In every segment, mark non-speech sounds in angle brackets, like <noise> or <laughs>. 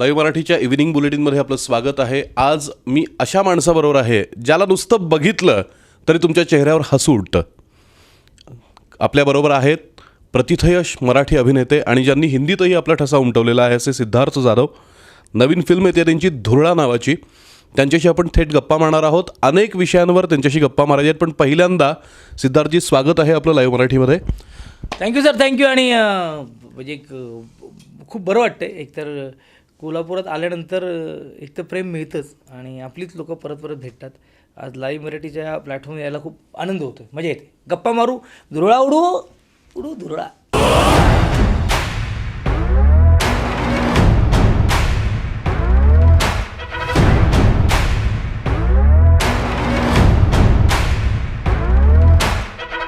Live मराठीच्या evening बुलेटिनमध्ये आपलं स्वागत आहे. आज मी अशा माणसाबरोबर आहे ज्याला नुसतं बघितलं तरी तुमच्या चेहऱ्यावर हसू उठतं आपल्याबरोबर आहेत प्रतिथयश मराठी अभिनेते आणि ज्यांनी हिंदीतही आपला ठसा उमटवलेला आहे असे सिद्धार्थ जाधव. नवीन फिल्म येते त्यांची धुरळा नावाची. त्यांच्याशी आपण थेट गप्पा मारणार आहोत. अनेक विषयांवर त्यांच्याशी गप्पा मारायच्या आहेत पण पहिल्यांदा सिद्धार्थजी स्वागत आहे आपलं लाईव्ह मराठीमध्ये. थँक्यू सर थँक्यू आणि म्हणजे एक खूप बरं वाटतं एकतर कोल्हापुरात आल्यानंतर एक तर प्रेम मिळतंच आणि आपलीच लोकं परत परत भेटतात. आज लाईव्ह मराठीच्या प्लॅटफॉर्म यायला खूप आनंद होतो मजा येते. गप्पा मारू. धुरळा उडू. उडू धुरळा.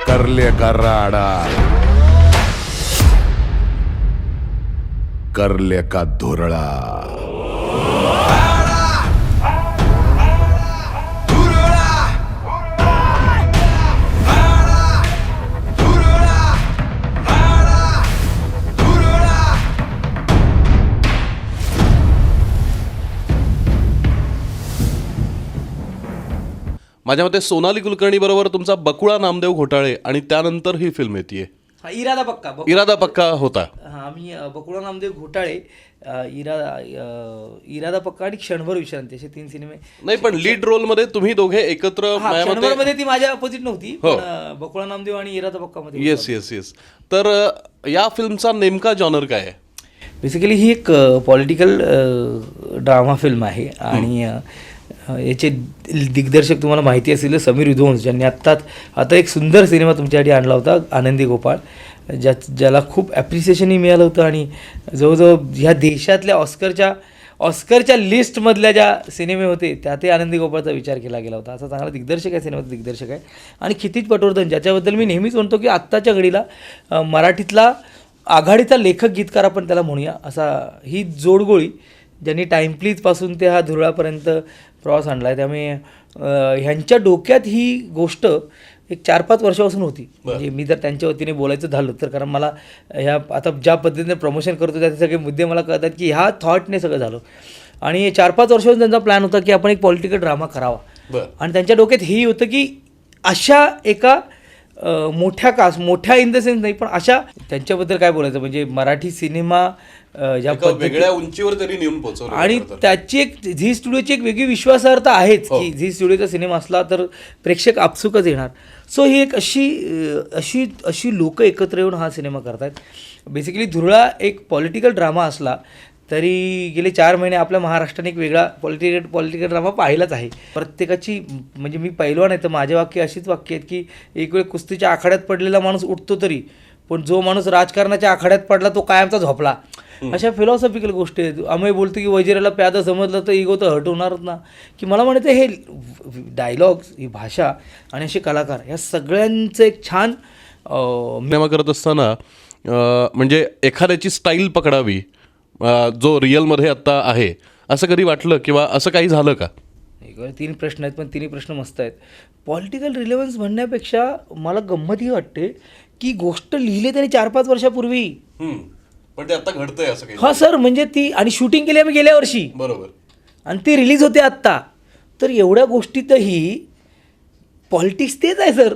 करले कराडा. करले का धुरळा? माझ्या मते सोनाली कुलकर्णी बरोबर तुमचा बकुळा नामदेव घोटाळे आणि त्यानंतर ही फिल्म येते इरादा पक्का इरादा पक्का होता. हा मी अं, बकुळा नामदेव घोटाळे अं, इरा अं, इरादा पक्का आणि क्षणभर विश्रांती असे तीन सिनेमे. नाही पण लीड रोलमध्ये तुम्ही दोघे एकत्र क्षणभरमध्ये ती माझ्या अपोजिट नव्हती हो. बकुळा नामदेव आणि इरादा पक्कामध्ये येस येस येस तर या फिल्मचा नेमका जॉनर काय आहे? बेसिकली ही एक पॉलिटिकल ड्रामा फिल्म आहे आणि याचे दिग्दर्शक तुम्हाला माहिती असेल समीर विध्वंस ज्यांनी आत्ताच आता एक सुंदर सिनेमा तुमच्यासाठी आणला होता आनंदी गोपाळ ज्या ज्याला खूप ॲप्रिसिएशनही मिळालं होतं आणि जवळजवळ ह्या देशातल्या ऑस्करच्या ऑस्करच्या लिस्टमधल्या ज्या सिनेमे होते त्यातही आनंदी गोपाळचा विचार केला गेला होता. असा चांगला दिग्दर्शक आहे सिनेमाचा दिग्दर्शक आहे. आणि क्षितिज पटवर्धन ज्याच्याबद्दल मी नेहमीच म्हणतो की आत्ताच्या घडीला मराठीतला आघाडीचा लेखक गीतकार आपण त्याला म्हणूया असा ही जोडगोळी ज्यांनी टाईम प्लीजपासून ते हा धुरळापर्यंत प्रवास आणला आहे त्यामुळे ह्यांच्या डोक्यात ही गोष्ट एक चार पाच वर्षापासून होती. म्हणजे मी जर त्यांच्या वतीने बोलायचं झालं तर कारण मला ह्या आता ज्या पद्धतीने प्रमोशन करतो त्याचे सगळे मुद्दे मला कळतात की ह्या थॉटने सगळं झालं. आणि चार पाच वर्षापासून त्यांचा प्लॅन होता की आपण एक पॉलिटिकल ड्रामा करावा. आणि त्यांच्या डोक्यात हेही होतं की अशा एका मोठ्या कास मोठ्या इन द सेन्स नाही पण अशा त्यांच्याबद्दल काय बोलायचं? म्हणजे मराठी सिनेमा ज्या वेगळ्या उंचीवर त्यांनी नेऊन पोहोचवलं आणि तर. त्याची एक झी स्टुडिओची एक वेगळी विश्वासार्हता आहेच की झी स्टुडिओचा सिनेमा असला तर प्रेक्षक आपसुकच येणार. सो ही एक अशी अशी अशी लोक एकत्र येऊन हा सिनेमा करतायत. बेसिकली धुरळा एक पॉलिटिकल ड्रामा असला तरी गेले चार महिने आपल्या महाराष्ट्राने एक वेगळा पॉलिटिकल पॉलिटिकल ड्रामा पाहिलाच आहे. प्रत्येकाची म्हणजे मी पहिलवान आहे तर माझे वाक्य अशीच वाक्य आहेत की एक वेळ कुस्तीच्या आखाड्यात पडलेला माणूस उठतो तरी पण जो माणूस राजकारणाच्या आखाड्यात पडला तो कायमचा झोपला. अशा फिलॉसॉफिकल गोष्टी आहेत. अमय बोलतो की वजिराला प्यादा समजलं तर इगो तर हट होणारच ना. की मला म्हणायचं हे डायलॉग्स ही भाषा आणि असे कलाकार या सगळ्यांचं एक छान करत असताना म्हणजे एखाद्याची स्टाईल पकडावी जो रिअलमध्ये आत्ता आहे असं कधी वाटलं किंवा असं काही झालं का? तीन प्रश्न आहेत पण तिन्ही प्रश्न मस्त आहेत. पॉलिटिकल रिलेव्हन्स म्हणण्यापेक्षा मला गंमत ही वाटते की गोष्ट लिहिली त्यांनी चार पाच वर्षापूर्वी पण ते आता घडतंय असं काही हा सर म्हणजे ती आणि शूटिंग केली आम्ही गेल्या वर्षी. बरोबर. आणि ती रिलीज होते आत्ता. तर एवढ्या गोष्टीतही पॉलिटिक्स तेच आहे सर.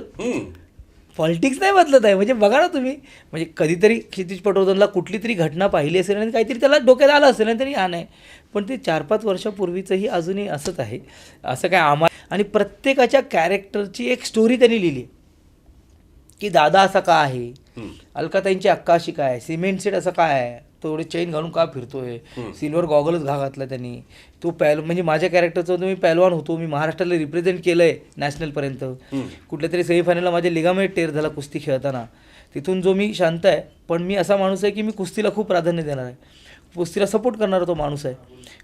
पॉलिटिक्स नाही बदलत आहे. म्हणजे बघा ना तुम्ही. म्हणजे कधीतरी क्षितिज पटवर्धनला कुठली तरी घटना पाहिली असेल आणि काहीतरी त्याला डोक्यात आलं असेल आणि तरी हा नाही. पण ते चार पाच वर्षापूर्वीचंही अजूनही असंच आहे. असं काय आम्हा आणि प्रत्येकाच्या कॅरेक्टरची एक स्टोरी त्यांनी लिहिली. की दादा असा का आहे? अलकाताईंची अक्का अशी काय आहे? सिमेंट सेट असं काय आहे? तो एवढे चेन घालून का फिरतोय? सिल्वर गॉगलच घा घातला त्यांनी. तो पॅल म्हणजे माझ्या कॅरेक्टरचं मी पॅलवान होतो. मी महाराष्ट्राला रिप्रेझेंट केलं आहे नॅशनलपर्यंत कुठल्या तरी सेमीफायनलला माझे लिगामेट टेर झाला कुस्ती खेळताना. तिथून जो मी शांत आहे पण मी असा माणूस आहे की मी कुस्तीला खूप प्राधान्य देणार आहे. कुस्तीला सपोर्ट करणारा तो माणूस आहे.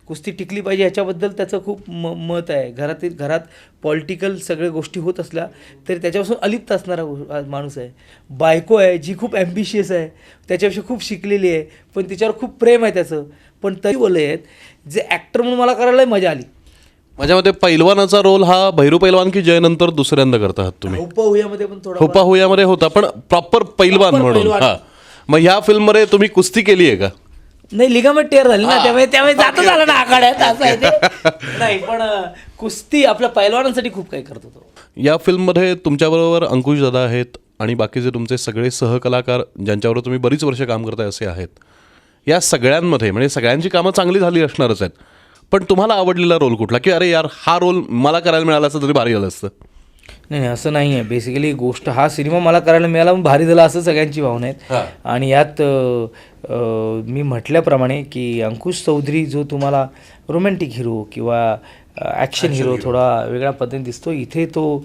कुस्ती टिकली पाहिजे ह्याच्याबद्दल त्याचं खूप म मत आहे. घरातील घरात पॉलिटिकल सगळ्या गोष्टी होत असल्या तरी त्याच्यापासून अलिप्त असणारा माणूस आहे. बायको आहे जी खूप ॲम्बिशियस आहे त्याच्यापेक्षा खूप शिकलेली आहे पण तिच्यावर खूप प्रेम आहे त्याचं. पण तरी बोलले आहेत जे ॲक्टर म्हणून मला करायला मजा आली. माझ्या मते पैलवानाचा रोल हा भैरू पैलवान की जयनंतर दुसऱ्यांदा करत आहात तुम्ही हुप्पा हुयामध्ये पण थोडा होपा हुयामध्ये होता पण प्रॉपर पैलवान म्हणून. हा. मग ह्या फिल्ममध्ये तुम्ही कुस्ती केली आहे का? नाही लिगामेंट टेअर झाली ना त्यामुळे त्यामुळे जातच आलं ना आखाड्यात असं आहे ते. <laughs> नाही पण अं, कुस्ती आपल्या पैलवानांसाठी खूप काही करत होतो. या फिल्ममध्ये तुमच्याबरोबर अंकुश दादा आहेत आणि बाकीचे तुमचे सगळे सहकलाकार ज्यांच्याबरोबर तुम्ही बरीच वर्ष काम करताय असे आहेत. या सगळ्यांमध्ये म्हणजे सगळ्यांची कामं चांगली झाली असणारच आहेत. पण तुम्हाला आवडलेला रोल कुठला? की अरे यार हा रोल मला करायला मिळाला असतं तरी भारी झालं असतं. नाही नाही असं नाही आहे बेसिकली गोष्ट हा सिनेमा मला करायला मिळाला म्हणून भारी झाला असं सगळ्यांची भावना आहेत. आणि यात मी म्हटल्याप्रमाणे की अंकुश चौधरी जो तुम्हाला रोमॅन्टिक हिरो किंवा ॲक्शन हिरो थोडा वेगळ्या पद्धतीने दिसतो इथे तो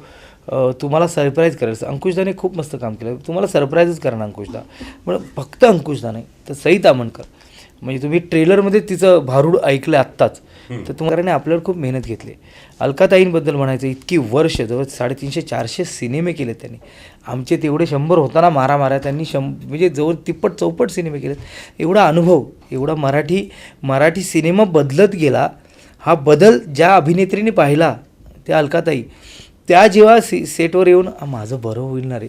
तुम्हाला सरप्राईज करायचं अंकुशदाने खूप मस्त काम केलं. तुम्हाला सरप्राईजच करणार अंकुशदा. पण फक्त अंकुशदा नाही तर सई तामणकर म्हणजे तुम्ही ट्रेलरमध्ये तिचं भारूड ऐकलं आत्ताच तर तुम्हाला आपल्यावर खूप मेहनत घेतली. अलकाताईंबद्दल म्हणायचं इतकी वर्ष जवळ साडेतीनशे चारशे सिनेमे केलेत त्यांनी. आमचे तेवढे शंभर होताना मारा मारा त्यांनी शं म्हणजे जवळ तिप्पट चौपट सिनेमे केलेत. एवढा अनुभव एवढा मराठी मराठी सिनेमा बदलत गेला. हा बदल ज्या अभिनेत्रीने पाहिला त्या अलकाताई त्या जेव्हा से सेटवर येऊन "आ, माझं बरं होईल ना रे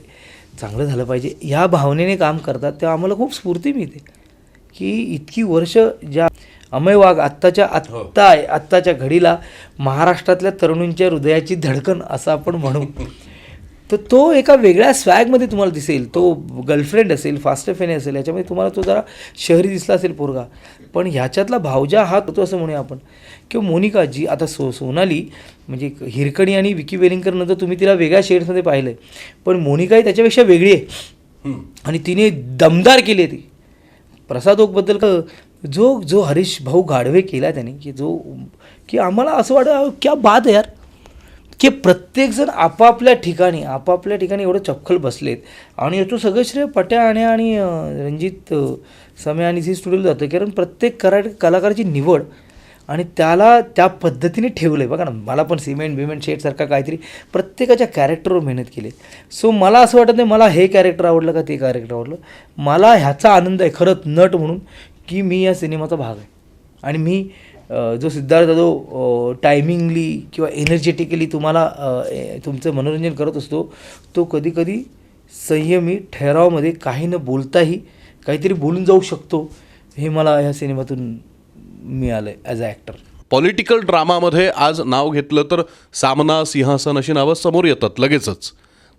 चांगलं झालं पाहिजे ह्या भावनेने काम करतात तेव्हा आम्हाला खूप स्फूर्ती मिळते. की इतकी वर्ष ज्या अमय वाघ आत्ताच्या आत्ता आत्ताच्या घडीला महाराष्ट्रातल्या तरुणींच्या हृदयाची धडकन असं आपण म्हणू. तर तो एका वेगळ्या स्वॅगमध्ये तुम्हाला दिसेल. तो गर्लफ्रेंड असेल फास्ट फेने असेल याच्यामध्ये तुम्हाला तो जरा शहरी दिसला असेल पोरगा. पण ह्याच्यातला भावजा हा तो असं म्हणूया आपण किंवा मोनिका जी आता सो सोनाली म्हणजे हिरकणी आणि विकी वेलिंकर नंतर तुम्ही तिला वेगळ्या शेड्समध्ये पाहिलं आहे पण मोनिकाही त्याच्यापेक्षा वेगळी आहे. आणि तिने दमदार केली आहे ती. प्रसाद ओकबद्दल जो जो हरीश भाऊ गाढवे केला त्याने की जो की आम्हाला असं वाटतं क्या बात यार. की प्रत्येकजण आपापल्या ठिकाणी आपापल्या ठिकाणी एवढं चपखल बसलेत. आणि याचं सगळं श्रेय पट्या आणि आणि रणजित समय आणि झी स्टुडिओला जातं कारण प्रत्येक करा कलाकाराची निवड आणि त्याला त्या पद्धतीने ठेवलं आहे बघा ना मला पण सिमेंट बिमेंट शेटसारखा काहीतरी प्रत्येकाच्या कॅरेक्टरवर मेहनत केली सो मला असं वाटत नाही मला हे कॅरेक्टर आवडलं का ते कॅरेक्टर आवडलं. मला ह्याचा आनंद आहे खरंच नट म्हणून की मी या सिनेमाचा भाग आहे. आणि मी जो सिद्धार्थ जो टायमिंगली किंवा एनर्जेटिकली तुम्हाला ए- तुमचं मनोरंजन करत असतो तो कधीकधी संयमी ठरावामध्ये काही न बोलताही काहीतरी बोलून जाऊ शकतो हे मला ह्या सिनेमातून मिळालं आहे ॲज अ ॲक्टर पॉलिटिकल ड्रामामध्ये आज नाव घेतलं तर सामना सिंहासन अशी नावं समोर येतात लगेचच.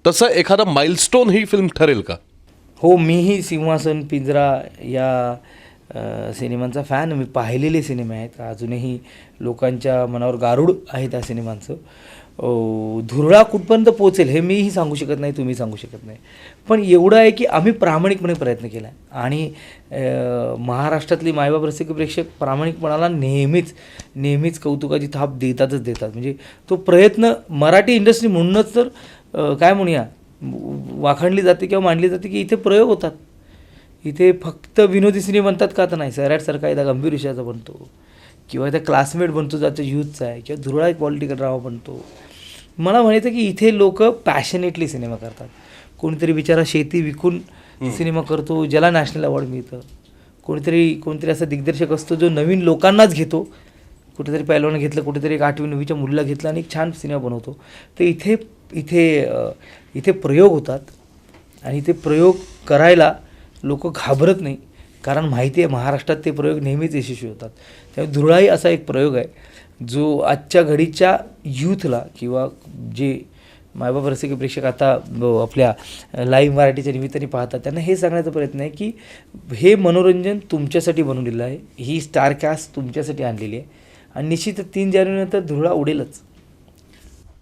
तसं एखादं माइलस्टोन ही फिल्म ठरेल का? हो मीही सिंहासन पिंजरा या सिनेमांचा फॅन मी पाहिलेले सिनेमे आहेत. अजूनही लोकांच्या मनावर गारूड आहे त्या सिनेमांचं. धुरळा कुठपर्यंत पोचेल हे मीही सांगू शकत नाही तुम्ही सांगू शकत नाही. पण एवढं आहे की आम्ही प्रामाणिकपणे प्रयत्न केला आहे आणि महाराष्ट्रातली मायबाप रसिक प्रेक्षक प्रामाणिकपणाला नेहमीच नेहमीच कौतुकाची थाप देतातच देतात. म्हणजे तो प्रयत्न मराठी इंडस्ट्री म्हणूनच तर काय म्हणूया वाखाणली जाते किंवा मांडली जाते की इथे प्रयोग होतात. इथे फक्त विनोदी सिनेमा बनतात का तर नाही? सैराटसारखा एकदा गंभीर विषयाचा बनतो. किंवा त्या क्लासमेट बनतो ज्याचा युथचा आहे किंवा धुरळा एक पॉलिटिकल ड्रामा बनतो. मला म्हणायचं की इथे लोक पॅशनेटली सिनेमा करतात. कोणीतरी बिचारा शेती विकून सिनेमा करतो ज्याला नॅशनल अवॉर्ड मिळतं. कोणीतरी कोणतरी असा दिग्दर्शक असतो जो नवीन लोकांनाच घेतो. कुठेतरी पहिलवानं घेतलं कुठेतरी एक आठवी नववीच्या मुलीला घेतलं आणि एक छान सिनेमा बनवतो. तर इथे इथे इथे प्रयोग होतात. आणि ते प्रयोग करायला लोक घाबरत नाही. कारण माहिती आहे महाराष्ट्रात ते प्रयोग नेहमीच यशस्वी होतात. त्यामुळे धुळाई असा एक प्रयोग आहे जो आजच्या घडीच्या यूथला किंवा जे मायबाप रसिक प्रेक्षक आता ब- आपल्या लाईव्ह मराठीच्या निमित्ताने पाहतात त्यांना हे सांगण्याचा प्रयत्न आहे की हे मनोरंजन तुमच्यासाठी बनवलेलं आहे. ही स्टारकास्ट तुमच्यासाठी आणलेली आहे. आणि निश्चित तीन जानेवारीनंतर धुरळा उडेलच.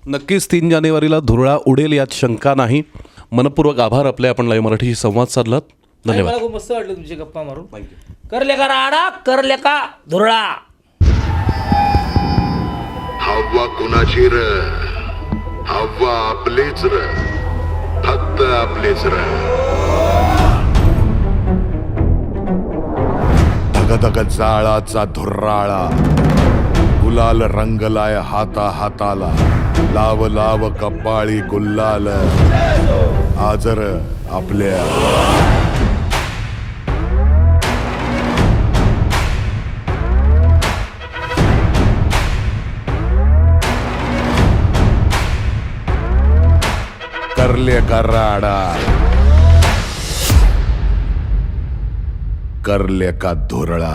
नक्कीच तीन जानेवारीला धुरळा उडेल यात शंका नाही. मनपूर्वक आभार आपले आपण लाईव्ह मराठीशी संवाद साधलात. धन्यवाद. मला खूप मस्त वाटलं तुमचे गप्पा मारून. करले का राडा करले का धुरळा? हवा कुणाची र? हवा आपलीच र. फक्त आपलीच र. धगधग जाळाचा धुर्राळा. गुलाल रंगलाय हाता हाताला लाव लाव कपाळी गुल्लाल. आजर आपल्या करले का राडा करले का धुरळा.